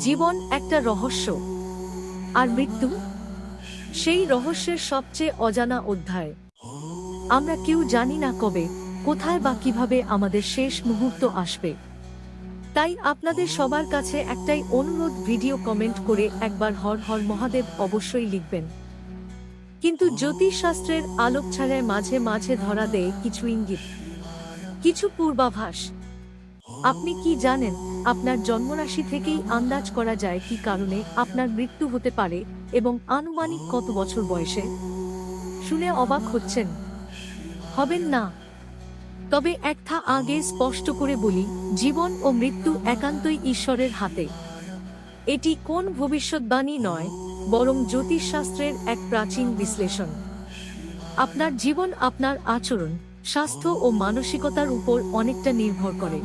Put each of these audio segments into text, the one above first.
জীবন একটা রহস্য। আর মৃত্যু সেই রহস্যের সবচেয়ে অজানা অধ্যায়। আমরা কেউ জানি না কবে, কোথায় বা কীভাবে আমাদের শেষ মুহূর্ত আসবে। তাই আপনাদের সবার কাছে একটাই অনুরোধ ভিডিও কমেন্ট করে একবার হর হর মহাদেব অবশ্যই লিখবেন। কিন্তু জ্যোতিষশাস্ত্রের আলোক ছাড়ায় মাঝে মাঝে ধরা দেয় কিছু ইঙ্গিত। কিছু পূর্বাভাস। আপনি কি জানেন আপনার জন্মরাশি থেকেই আন্দাজ করা যায় কি কারণে আপনার মৃত্যু হতে পারে এবং আনুমানিক কত বছর বয়সে। শুনে অবাক হচ্ছেন। হবেন না। তবে একটা আগে স্পষ্ট করে বলি, জীবন ও মৃত্যু একান্তই ঈশ্বরের হাতে। এটি কোন ভবিষ্যৎবাণী নয়, বরং জ্যোতিষশাস্ত্রের এক প্রাচীন বিশ্লেষণ। আপনার জীবন আপনার আচরণ, স্বাস্থ্য ও মানসিকতার উপর অনেকটা নির্ভর করে।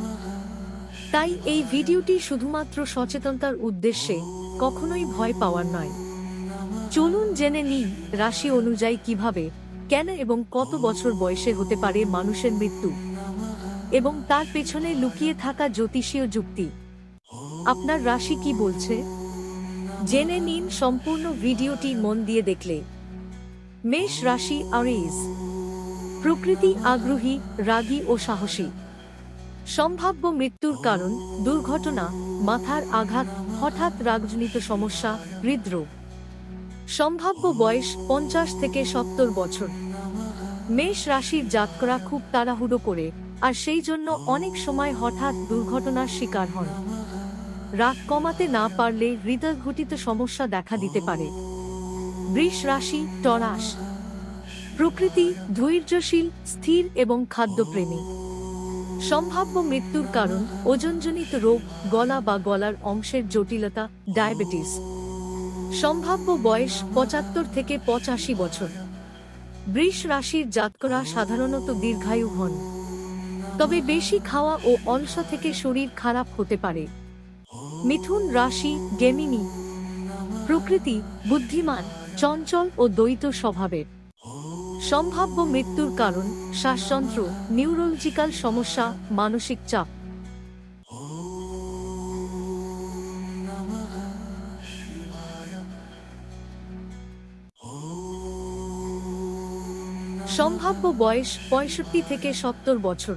তাই এই ভিডিওটি শুধুমাত্র সচেতনতার উদ্দেশ্যে কখনোই ভয় পাওয়ার নয়। চলুন জেনে নিই রাশি অনুযায়ী কীভাবে, কেন এবং কত বছর বয়সে হতে পারে মানুষের মৃত্যু এবং তার পেছনে লুকিয়ে থাকা জ্যোতিষীয় যুক্তি। আপনার রাশি কি বলছে? জেনে নিন সম্পূর্ণ ভিডিওটি মন দিয়ে দেখলে। মেষ রাশি আরিজ। প্রকৃতি আগ্রহী, রাগী ও সাহসী। সম্ভাব্য মৃত্যুর কারণ, দুর্ঘটনা, মাথার আঘাত, হঠাৎ রাগজনিত সমস্যা, হৃদরোগ। সম্ভাব্য বয়স পঞ্চাশ থেকে সত্তর বছর। মেষ রাশির জাতকরা খুব তাড়াহুড়ো করে, আর সেই জন্য অনেক সময় হঠাৎ দুর্ঘটনার শিকার হন। রাগ কমাতে না পারলে হৃদয় ঘটিত সমস্যা দেখা দিতে পারে। বৃষ রাশি, টরাস। প্রকৃতি ধৈর্যশীল, স্থির এবং খাদ্যপ্রেমী। সম্ভাব্য মৃত্যুর কারণ ওজনজনিত রোগ, গলা বা গলার অংশের জটিলতা, ডায়াবেটিস। সম্ভাব্য বয়স পঁচাত্তর থেকে পঁচাশি বছর। বৃষ রাশির জাতকরা সাধারণত দীর্ঘায়ু হন। তবে বেশি খাওয়া ও অলসা থেকে শরীর খারাপ হতে পারে। মিথুন রাশি গেমিনি। প্রকৃতি বুদ্ধিমান, চঞ্চল ও দ্বৈত স্বভাবের। সম্ভাব্য মৃত্যুর কারণ, শ্বাসযন্ত্র নিউরোলজিক্যাল সমস্যা, মানসিক চাপ। সম্ভাব্য বয়স পঁয়ষট্টি থেকে সত্তর বছর।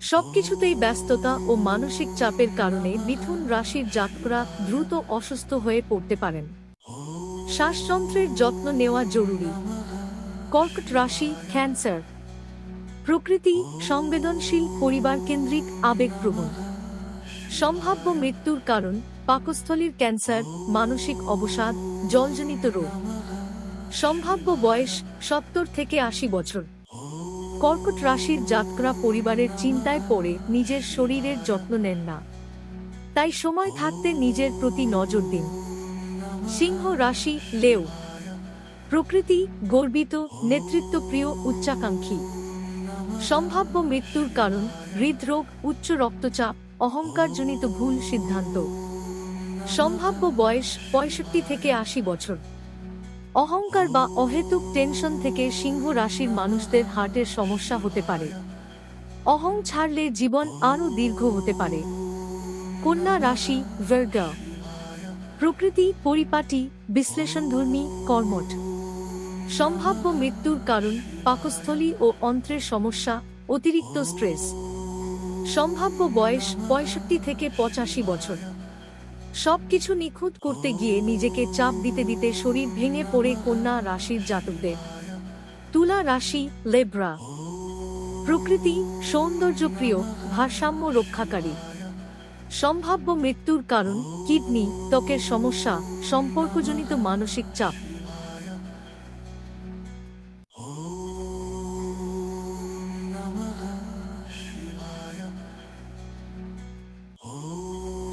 সবকিছুতেই ব্যস্ততা ও মানসিক চাপের কারণে মিথুন রাশির জাতকরা দ্রুত অসুস্থ হয়ে পড়তে পারেন। শ্বাসযন্ত্রের যত্ন নেওয়া জরুরি। কর্কট রাশি ক্যান্সার প্রকৃতি সংবেদনশীল পরিবার কেন্দ্রিক আবেগপ্রবণ। সম্ভাব্য মৃত্যুর কারণ, পাকস্থলীর ক্যান্সার, মানসিক অবসাদ, জলজনিত রোগ। সম্ভাব্য বয়স, সত্তর থেকে আশি বছর। কর্কট রাশির জাতকরা পরিবারের চিন্তায় পড়ে, নিজের শরীরের যত্ন নেন না। তাই সময় থাকতে নিজের প্রতি নজর দিন। সিংহ রাশি লেও প্রকৃতি, গর্বিত, নেতৃত্বপ্রিয় উচ্চাকাঙ্ক্ষী। সম্ভাব্য মৃত্যুর কারণ হৃদরোগ, উচ্চ রক্তচাপ, অহংকারজনিত ভুল সিদ্ধান্ত। সম্ভাব্য বয়স পঁয়ষট্টি থেকে আশি বছর। অহংকার বা অহেতুক টেনশন থেকে সিংহ রাশির মানুষদের হার্টের সমস্যা হতে পারে। অহং ছাড়লে জীবন আরও দীর্ঘ হতে পারে। কন্যা রাশি প্রকৃতি, পরিপাটি, বিশ্লেষণধর্মী, কর্মঠ। সম্ভাব্য মৃত্যুর কারণ, পাকস্থলী ও অন্ত্রের সমস্যা, অতিরিক্ত স্ট্রেস। সম্ভাব্য বয়স পঁয়ষট্টি থেকে পঁচাশি বছর। সবকিছু নিখুঁত করতে গিয়ে নিজেকে চাপ দিতে দিতে শরীর ভেঙে পড়ে কন্যা রাশির জাতকদের। তুলা রাশি, লেব্রা। প্রকৃতি সৌন্দর্যপ্রিয়, ভারসাম্য রক্ষাকারী। সম্ভাব্য মৃত্যুর কারণ, কিডনি, ত্বকের সমস্যা, সম্পর্কজনিত মানসিক চাপ।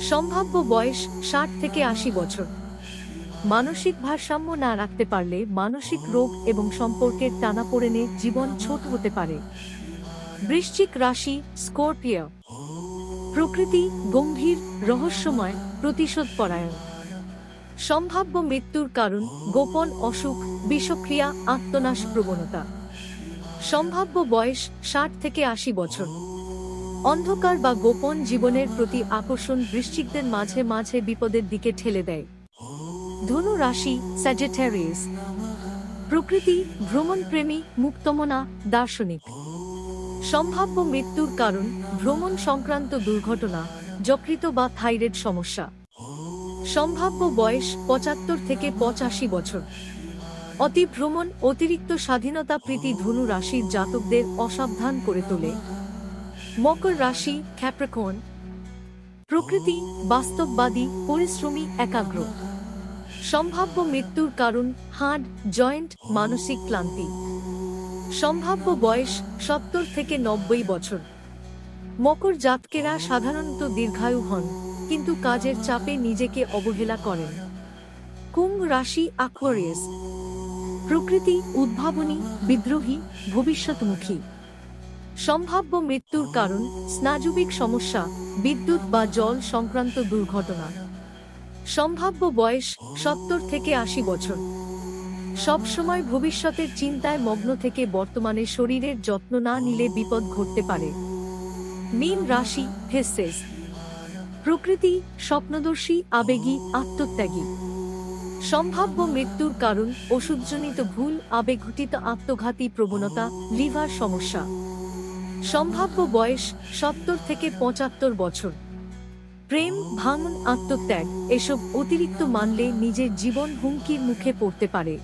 সম্ভাব্য বয়স ষাট থেকে আশি বছর। মানসিক ভারসাম্য না রাখতে পারলে মানসিক রোগ এবং সম্পর্কের টানাপোড়েনে জীবন ছোট হতে পারে। বৃশ্চিক রাশি, স্কর্পিও। প্রকৃতি গম্ভীর, রহস্যময় প্রতিশোধ পরায়ণ সম্ভাব্য মৃত্যুর কারণ গোপন অসুখ, বিষক্রিয়া আত্মনাশ প্রবণতা সম্ভাব্য বয়স ষাট থেকে আশি বছর। অন্ধকার বা গোপন জীবনের প্রতি আকর্ষণ বৃশ্চিকদের মাঝে মাঝে বিপদের দিকে ঠেলে দেয়। ধনু রাশি স্যাজেটারিয়াস প্রকৃতি, ভ্রমণপ্রেমী, মুক্তমনা, দার্শনিক। সম্ভাব্য মৃত্যুর কারণ, ভ্রমণ সংক্রান্ত দুর্ঘটনা, যকৃত বা থাইরয়েড সমস্যা। সম্ভাব্য বয়স, পঁচাত্তর থেকে পঁচাশি বছর। অতি ভ্রমণ, অতিরিক্ত স্বাধীনতা প্রীতি ধনু রাশির জাতকদের অসাবধান করে তোলে। মকর রাশি ক্যাপ্রিকর্ন প্রকৃতি বাস্তববাদী, পরিশ্রমী, একাগ্র। সম্ভাব্য মৃত্যুর কারণ, হাড়, জয়েন্ট, মানসিক ক্লান্তি। সম্ভাব্য বয়স, সত্তর থেকে নব্বই বছর। মকর জাতকেরা সাধারণত দীর্ঘায়ু হন, কিন্তু কাজের চাপে নিজেকে অবহেলা করেন। কুম্ভ রাশি আক্ওয়ারিয়াস প্রকৃতি উদ্ভাবনী, বিদ্রোহী, ভবিষ্যৎমুখী। সম্ভাব্য মৃত্যুর কারণ স্নাজুবিক সমস্যা, বিদ্যুৎ বা জল সংক্রান্ত দুর্ঘটনা। সম্ভাব্য বয়স সত্তর থেকে আশি বছর। সবসময় ভবিষ্যতের চিন্তায় মগ্ন থেকে বর্তমানে শরীরের যত্ন না নিলে বিপদ ঘটতে পারে। মীন রাশি হেসেস প্রকৃতি, স্বপ্নদর্শী, আবেগী, আত্মত্যাগী। সম্ভাব্য মৃত্যুর কারণ, ওষুধজনিত ভুল, আবেগঘটিত আত্মঘাতী প্রবণতা, লিভার সমস্যা। সম্ভাব্য বয়স সত্তর থেকে পঁচাত্তর বছর। প্রেম, ভাঙন, আত্মত্যাগ এসব অতিরিক্ত মানলে নিজের জীবন হুমকির মুখে পড়তে পারে।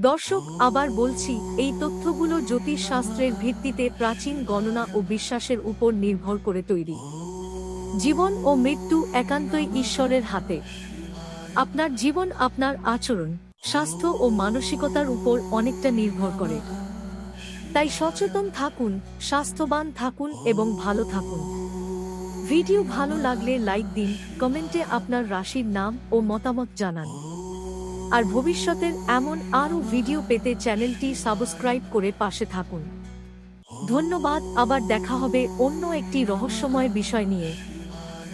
দর্শক, আবার বলছি, এই তথ্যগুলো জ্যোতিষশাস্ত্রের ভিত্তিতে প্রাচীন গণনা ও বিশ্বাসের উপর নির্ভর করে তৈরি। জীবন ও মৃত্যু একান্তই ঈশ্বরের হাতে। আপনার জীবন, আপনার আচরণ, স্বাস্থ্য ও মানসিকতার উপর অনেকটা নির্ভর করে। তাই সচেতন থাকুন, স্বাস্থ্যবান থাকুন এবং ভালো থাকুন। ভিডিও ভালো লাগলে লাইক দিন, কমেন্টে আপনার রাশির নাম ও মতামত জানান। আর ভবিষ্যতের এমন আরও ভিডিও পেতে চ্যানেলটি সাবস্ক্রাইব করে পাশে থাকুন। ধন্যবাদ, আবার দেখা হবে অন্য একটি রহস্যময় বিষয় নিয়ে।